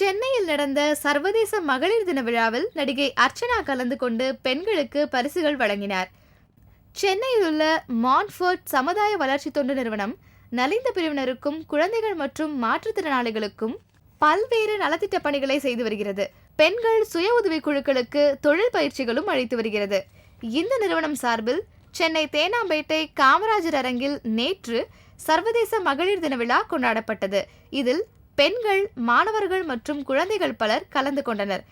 சென்னையில் நடந்த சர்வதேச மகளிர் தின விழாவில் நடிகை அர்ச்சனா கலந்து கொண்டு பெண்களுக்கு பரிசுகள் வழங்கினார். சென்னையில் உள்ள மான்ஃபோர்ட் சமுதாய வளர்ச்சி தொண்டு நிறுவனம் நலிந்த பிரிவினருக்கும் குழந்தைகள் மற்றும் மாற்றுத்திறனாளிகளுக்கும் பல்வேறு நலத்திட்ட பணிகளை செய்து வருகிறது. பெண்கள் சுய உதவிக் குழுக்களுக்கு தொழில் பயிற்சிகளும் அளித்து வருகிறது. இந்த நிறுவனம் சார்பில் சென்னை தேனாம்பேட்டை காமராஜர் அரங்கில் நேற்று சர்வதேச மகளிர் தின விழா கொண்டாடப்பட்டது. இதில் பெண்கள் மாணவர்கள் மற்றும் குழந்தைகள் பலர் கலந்து கொண்டனர்.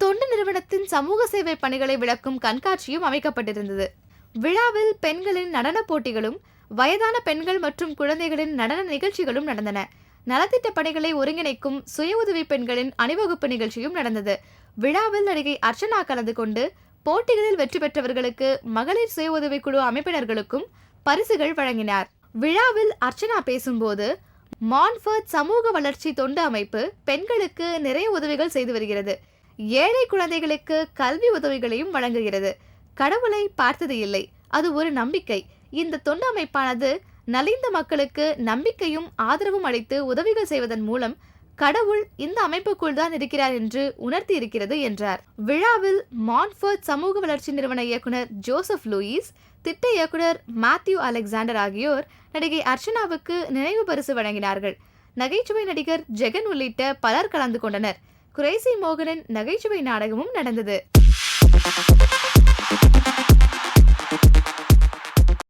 தொண்டு நிறுவனத்தின் சமூக சேவை பணிகளை விளக்கும் கண்காட்சியும் அமைக்கப்பட்டிருந்தது. விழாவில் பெண்களின் நடனப் போட்டிகளும் வயதான பெண்கள் மற்றும் குழந்தைகளின் நடன நிகழ்ச்சிகளும் நடந்தன. நலத்திட்ட பணிகளை ஒருங்கிணைக்கும் சுய உதவி பெண்களின் அணிவகுப்பு நிகழ்ச்சியும் நடந்தது. விழாவில் நடிகை அர்ச்சனா கலந்து கொண்டு போட்டிகளில் வெற்றி பெற்றவர்களுக்கு மகளிர் சுய உதவிக்குழு அமைப்பினர்களுக்கும் பரிசுகள் வழங்கினார். விழாவில் அர்ச்சனா பேசும்போது மான்ஃபர்ட் சமூக வளர்ச்சி தொண்டு அமைப்பு பெண்களுக்கு நிறைய உதவிகள் செய்து வருகிறது. ஏழை குழந்தைகளுக்கு கல்வி உதவிகளையும் வழங்குகிறது. கடவுளை பார்த்தது இல்லை. அது ஒரு நம்பிக்கை. இந்த தொண்டு அமைப்பானது நலிந்த மக்களுக்கு நம்பிக்கையும் ஆதரவும் அளித்து உதவிகள் செய்வதன் மூலம் கடவுள் இந்த அமைப்புக்குள் தான் இருக்கிறார் என்று உணர்த்தி இருக்கிறது என்றார். விழாவில் மான்ஃபர்ட் சமூக வளர்ச்சி நிறுவன இயக்குனர் ஜோசப் லூயிஸ் திட்ட இயக்குனர் மேத்யூ அலெக்சாண்டர் ஆகியோர் நடிகை அர்ச்சனாவுக்கு நினைவு பரிசு வழங்கினார்கள். நகைச்சுவை நடிகர் ஜெகன் உள்ளிட்ட பலர் கலந்து கொண்டனர். குரேசி மோகனின் நகைச்சுவை நாடகமும் நடந்தது.